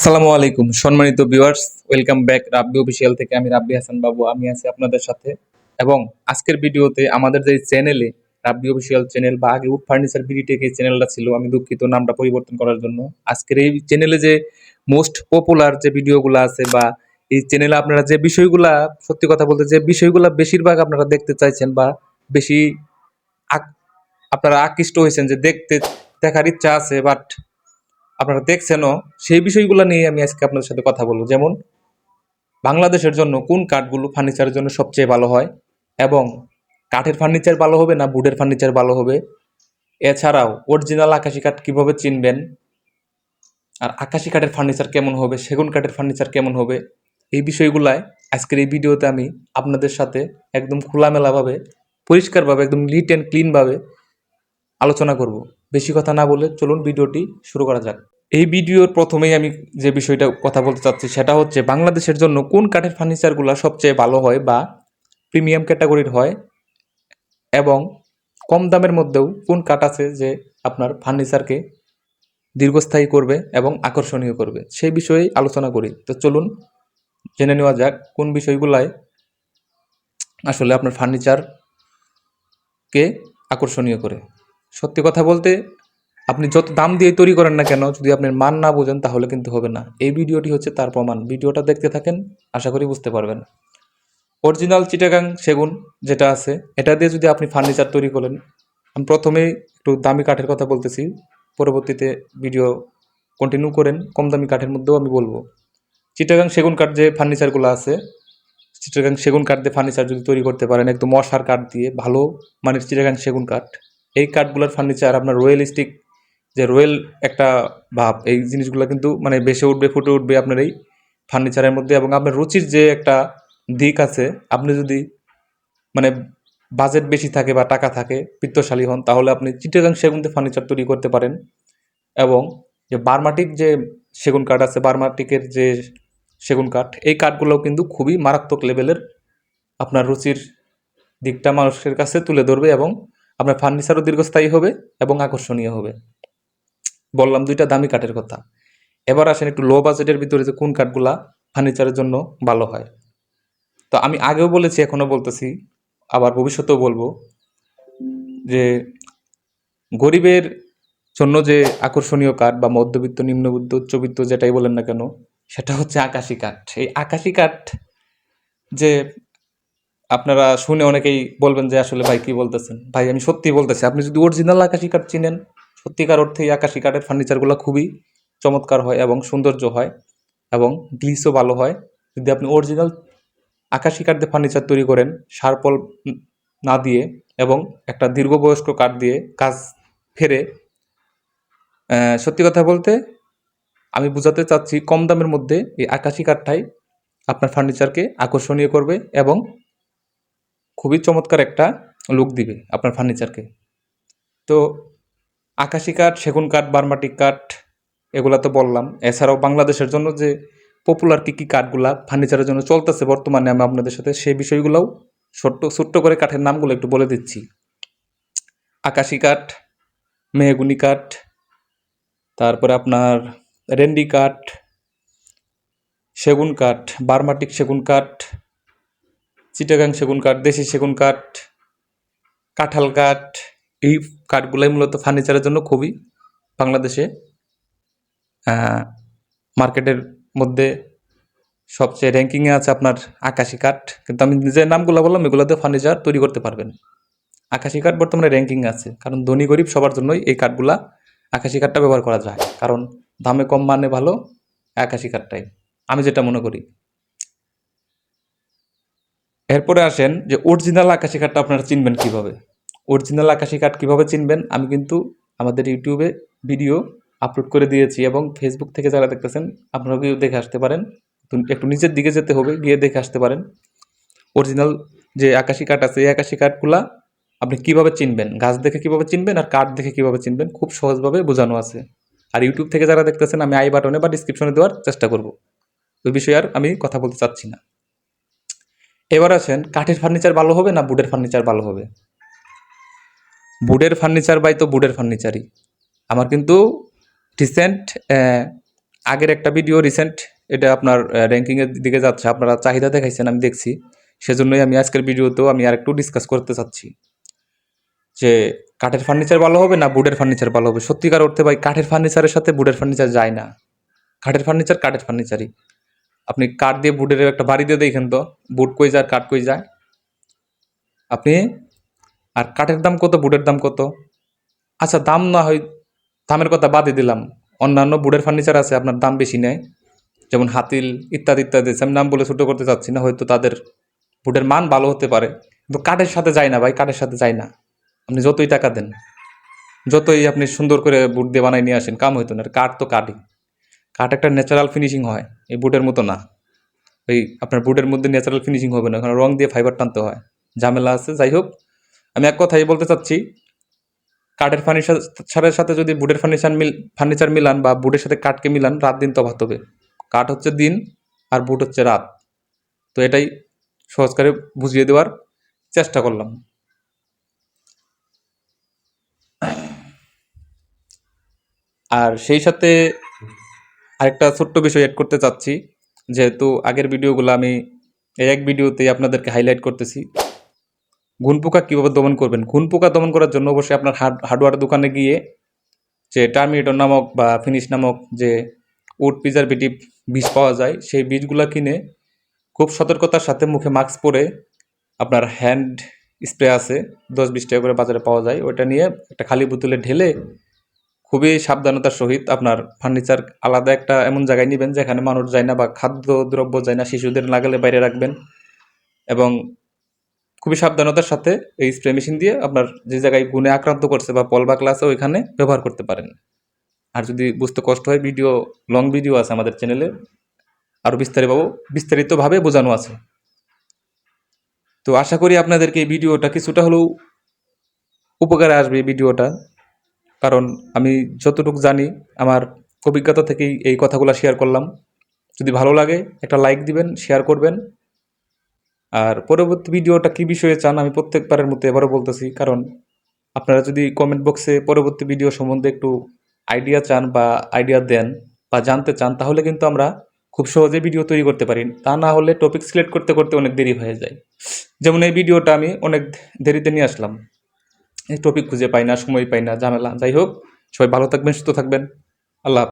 আসসালামু আলাইকুম, সম্মানিত viewers welcome back Rabbi official থেকে আমি রাব্বি হাসান বাবু, আমি আছি আপনাদের সাথে। এবং আজকের ভিডিওতে আমাদের যে চ্যানেলে রাব্বি অফিসিয়াল চ্যানেল বা আগে উড ফার্নিচার বিডিটেক এই চ্যানেলটা ছিল, আমি দুঃখিত নামটা পরিবর্তন করার জন্য। আজকের এই চ্যানেলে যে মোস্ট পপুলার যে ভিডিওগুলো আছে বা এই চ্যানেলে আপনারা যে বিষয়গুলা, সত্যি কথা বলতে যে বিষয়গুলা বেশিরভাগ আপনারা দেখতে চাইছেন বা বেশি আপনারা আকৃষ্ট হয়েছেন যে দেখতে, দেখার ইচ্ছা আছে বাট আপনারা দেখছেনও সেই বিষয়গুলো নিয়ে আমি আজকে আপনাদের সাথে কথা বলব। যেমন, বাংলাদেশের জন্য কোন কাঠগুলো ফার্নিচারের জন্য সবচেয়ে ভালো হয় এবং কাঠের ফার্নিচার ভালো হবে না বুডের ফার্নিচার ভালো হবে? এছাড়াও অরিজিনাল আকাশি কাঠ কীভাবে চিনবেন? আর আকাশি কাঠের ফার্নিচার কেমন হবে? সেগুন কাঠের ফার্নিচার কেমন হবে? এই বিষয়গুলায় আজকের এই ভিডিওতে আমি আপনাদের সাথে একদম খোলামেলাভাবে, পরিষ্কারভাবে, একদম নিট অ্যান্ড ক্লিনভাবে আলোচনা করব। বেশি কথা না বলে চলুন ভিডিওটি শুরু করা যাক। এই ভিডিওর প্রথমেই আমি যে বিষয়টা কথা বলতে চাচ্ছি সেটা হচ্ছে বাংলাদেশের জন্য কোন কাঠের ফার্নিচারগুলো সবচেয়ে ভালো হয় বা প্রিমিয়াম ক্যাটাগরির হয় এবং কম দামের মধ্যেও কোন কাঠ আছে যে আপনার ফার্নিচারকে দীর্ঘস্থায়ী করবে এবং আকর্ষণীয় করবে? সেই বিষয়ে আলোচনা করি। তো চলুন, জেনে নেওয়া যাক কোন বিষয়গুলায় আসলে আপনার ফার্নিচারকে আকর্ষণীয় করে। সত্যি কথা বলতে আপনি যত দাম দিয়ে তৈরি করেন না কেন, যদি আপনার মান না বোঝেন, তাহলে কিন্তু হবে না। এই ভিডিওটি হচ্ছে তার প্রমাণ। ভিডিওটা দেখতে থাকেন, আশা করি বুঝতে পারবেন। অরিজিনাল চিটাগাং সেগুন যেটা আছে, এটা দিয়ে যদি আপনি ফার্নিচার তৈরি করেন আমি প্রথমে একটু দামি কাঠের কথা বলতেছি। পরবর্তীতে ভিডিও কন্টিনিউ করেন, কম দামি কাঠের মধ্যেও আমি বলব। চিটাগাং সেগুন কাঠ যে ফার্নিচারগুলো আছে, চিটাগাং সেগুন কাঠ দিয়ে ফার্নিচার যদি তৈরি করতে পারেন, একদম মশার কাঠ দিয়ে, ভালো মানের চিটাগাং সেগুন কাঠ, এই কাঠগুলোর ফার্নিচার আপনার রয়্যালিস্টিক যে রয়েল একটা ভাব। এই জিনিসগুলো কিন্তু মানে বেসে উঠবে, ফুটে উঠবে আপনার এই ফার্নিচারের মধ্যে এবং আপনার রুচির যে একটা দিক আছে, আপনি যদি মানে বাজেট বেশি থাকে বা টাকা থাকে, পিত্তশালী হন, তাহলে আপনি চিটাগাং সেগুন দিয়ে ফার্নিচার তৈরি করতে পারেন এবং যে বার্মাটিক যে সেগুন কাঠ আছে, বার্মাটিকের যে সেগুন কাঠ, এই কাঠগুলোও কিন্তু খুবই মারাত্মক লেভেলের আপনার রুচির দিকটা মানুষের কাছে তুলে ধরবে এবং আপনার ফার্নিচারও দীর্ঘস্থায়ী হবে এবং আকর্ষণীয় হবে। বললাম দুইটা দামি কাঠের কথা। এবার আসেন একটু লো বাজেটের ভিতরে যে কোন কাঠগুলা ফার্নিচারের জন্য ভালো হয়। তো আমি আগেও বলেছি, এখনও বলতেছি, আবার ভবিষ্যতেও বলব যে গরিবের জন্য যে আকর্ষণীয় কাঠ বা মধ্যবিত্ত, নিম্নবিত্ত, উচ্চবিত্ত যেটাই বলেন না কেন, সেটা হচ্ছে আকাশি কাঠ। এই আকাশি কাঠ যে আপনারা শুনে অনেকেই বলবেন যে, আসলে ভাই কি বলতেছেন? ভাই, আমি সত্যি বলতেছি, আপনি যদি অরিজিনাল আকাশি কাঠ চিনেন সত্যিকার অর্থে এই আকাশি কাঠের ফার্নিচারগুলো খুবই চমৎকার হয় এবং সৌন্দর্য হয় এবং গ্লিসও ভালো হয়। যদি আপনি অরিজিনাল আকাশি কাঠ দিয়ে ফার্নিচার তৈরি করেন সারপল না দিয়ে এবং একটা দীর্ঘবয়স্ক কাঠ দিয়ে কাজ ফেরে সত্যি কথা বলতে আমি বোঝাতে চাচ্ছি কম দামের মধ্যে এই আকাশি কাঠটাই আপনার ফার্নিচারকে আকর্ষণীয় করবে এবং খুবই চমৎকার একটা লুক দিবে আপনার ফার্নিচারকে তো আকাশি কাঠ, সেগুন কাঠ বার্মাটিক কাঠ, এগুলা তো বললাম। এছাড়াও বাংলাদেশের জন্য যে পপুলার কী কী কাঠগুলা ফার্নিচারের জন্য চলতেছে বর্তমানে, আমি আপনাদের সাথে সেই বিষয়গুলোও ছোট্ট ছোট্ট করে কাঠের নামগুলো একটু বলে দিচ্ছি। আকাশি কাঠ, মেহগুনি কাঠ, তারপরে আপনার রেন্ডি কাঠ, সেগুন কাঠ, বার্মাটিক সেগুন কাঠ, চিটাগাং সেগুন কাঠ, দেশি সেগুন কাঠ, কাঁঠাল কাঠ এই কাঠগুলাই মূলত ফার্নিচারের জন্য খুবই বাংলাদেশে মার্কেটের মধ্যে সবচেয়ে র্যাঙ্কিংয়ে আছে আপনার আকাশি কাঠ। কিন্তু আমি যে নামগুলো বললাম এগুলোতে ফার্নিচার তৈরি করতে পারবেন। আকাশি কাঠ বর্তমানে র্যাঙ্কিং আছে, কারণ ধনী গরিব সবার জন্যই এই কাঠগুলা আকাশি কাঠটা ব্যবহার করা যায়। কারণ দামে কম মানে ভালো, আকাশি কাঠটাই। আমি যেটা মনে করি। এরপরে আসেন যে অরিজিনাল আকাশি কাঠটা আপনারা চিনবেন কীভাবে। অরিজিনাল আকাশি কাঠ কীভাবে চিনবেন? আমি কিন্তু আমাদের ইউটিউবে ভিডিও আপলোড করে দিয়েছি এবং ফেসবুক থেকে যারা দেখতেছেন আপনারা গিয়ে দেখে আসতে পারেন। একটু নিচের দিকে যেতে হবে, গিয়ে দেখে আসতে পারেন। অরিজিনাল যে আকাশি কাঠ আছে, এই আকাশি কাঠগুলা আপনি কীভাবে চিনবেন? গাছ দেখে কীভাবে চিনবেন আর কাঠ দেখে কীভাবে চিনবেন? খুব সহজভাবে বোঝানো আছে। আর ইউটিউব থেকে যারা দেখতেছেন, আমি আই বাটনে বা ডিসক্রিপশনে দেওয়ার চেষ্টা করব। ওই বিষয়ে আর আমি কথা বলতে চাচ্ছি না। এবার আসেন, কাঠের ফার্নিচার ভালো হবে না বুডের ফার্নিচার ভালো হবে? বুডের ফার্নিচার বাই তো বুডের ফার্নিচারই আমার কিন্তু রিসেন্ট আগের একটা ভিডিও রিসেন্ট এটা আপনার র্যাঙ্কিংয়ের দিকে যাচ্ছে, আপনারা চাহিদা দেখাইছেন, আমি দেখছি। সেজন্যই আমি আজকের ভিডিওতেও আমি আর একটু ডিসকাস করতে চাচ্ছি। যে কাঠের ফার্নিচার ভালো হবে না বুডের ফার্নিচার ভালো হবে? সত্যিকার অর্থে ভাই, কাঠের ফার্নিচারের সাথে বুডের ফার্নিচার যায় না। কাঠের ফার্নিচার কাঠের ফার্নিচারই আপনি কাঠ দিয়ে বুডের একটা বাড়ি দিয়ে দেখেন তো, বুট কই যায়, কাঠ কই যায়? আপনি আর কাঠের দাম কত, বুটের দাম কত? আচ্ছা দাম না হয়, দামের কথা বাদই দিলাম। অন্যান্য বুটের ফার্নিচার আছে, আপনার দাম বেশি নেয়। যেমন হাতিল, ইত্যাদি ইত্যাদি। আমি নাম বলে ছোটো করতে চাচ্ছি না, হয়তো তাদের বুটের মান ভালো হতে পারে। কিন্তু কাঠের সাথে যায় না ভাই, কাঠের সাথে যায় না। আপনি যতই টাকা দেন, যতই আপনি সুন্দর করে বুট দিয়ে বানাই নিয়ে আসেন, কাম হইতো না। কাঠ তো কাঠই। কাঠ একটা ন্যাচারাল ফিনিশিং হয়, এই বুটের মতো না। ওই আপনার বুটের মধ্যে ন্যাচারাল ফিনিশিং হবে না, ওখানে রং দিয়ে ফাইবার টানতে হয়। ঝামেলা আছে, যাই হোক। আমি এক কথাই বলতে চাচ্ছি, কাঠের ফার্নিচারের সাথে যদি বুটের ফার্নিচার মিল ফার্নিচার মিলান বা বুটের সাথে কাঠকে মিলান, রাত দিন তফাৎ হবে কাঠ হচ্ছে দিন আর বুট হচ্ছে রাত। তো এটাই সহজ করে বুঝিয়ে দেওয়ার চেষ্টা করলাম। আর সেই সাথে আরেকটা ছোট্ট বিষয় অ্যাড করতে চাচ্ছি, যেহেতু আগের ভিডিওগুলো আমি এই এক ভিডিওতেই আপনাদেরকে হাইলাইট করতেছি। ঘুন পোকা কীভাবে দমন করবেন? ঘুন পোকা দমন করার জন্য অবশ্যই আপনার হার্ড হার্ডওয়্যার দোকানে গিয়ে যে টার্মিনেটর নামক বা ফিনিশ নামক যে উড প্রিজারভেটিভ বীজ পাওয়া যায়, সেই বীজগুলো কিনে খুব সতর্কতার সাথে মুখে মাস্ক পরে আপনার হ্যান্ড স্প্রে আছে, দশ বিশ টাকা করে বাজারে পাওয়া যায়। ওইটা নিয়ে একটা খালি বোতলে ঢেলে খুবই সাবধানতার সহিত আপনার ফার্নিচার আলাদা একটা এমন জায়গায় নেবেন যেখানে মানুষ যায় না বা খাদ্য দ্রব্য যায় না, শিশুদের লাগালে বাইরে রাখবেন এবং খুবই সাবধানতার সাথে এই স্প্রে মেশিন দিয়ে আপনার যে জায়গায় গুণে আক্রান্ত করছে বা পল বাকলা আছে ওইখানে ব্যবহার করতে পারেন। আর যদি বুঝতে কষ্ট হয় ভিডিও লং ভিডিও আছে আমাদের চ্যানেলে আরও বিস্তারিত বিস্তারিতভাবে বোঝানো আছে। তো আশা করি আপনাদেরকে এই ভিডিওটা কিছুটা হলেও উপকারে আসবে এই ভিডিওটা কারণ আমি যতটুকু জানি, আমার অভিজ্ঞতা থেকেই এই কথাগুলো শেয়ার করলাম। যদি ভালো লাগে, একটা লাইক দিবেন শেয়ার করবেন। আর পরবর্তী ভিডিওটা কী বিষয়ে চান আমি প্রত্যেকবারের মতো এবারও বলতেছি, কারণ আপনারা যদি কমেন্ট বক্সে পরবর্তী ভিডিও সম্বন্ধে একটু আইডিয়া চান বা আইডিয়া দেন বা জানতে চান, তাহলে কিন্তু আমরা খুব সহজে ভিডিও তৈরি করতে পারি। তা না হলে টপিক সিলেক্ট করতে করতে অনেক দেরি হয়ে যায়। যেমন এই ভিডিওটা আমি অনেক দেরিতে নিয়ে আসলাম। এই টপিক খুঁজে পাই না, সময় পাই না, ঝামেলা। যাই হোক, সবাই ভালো থাকবেন, সুস্থ থাকবেন। আল্লাহ।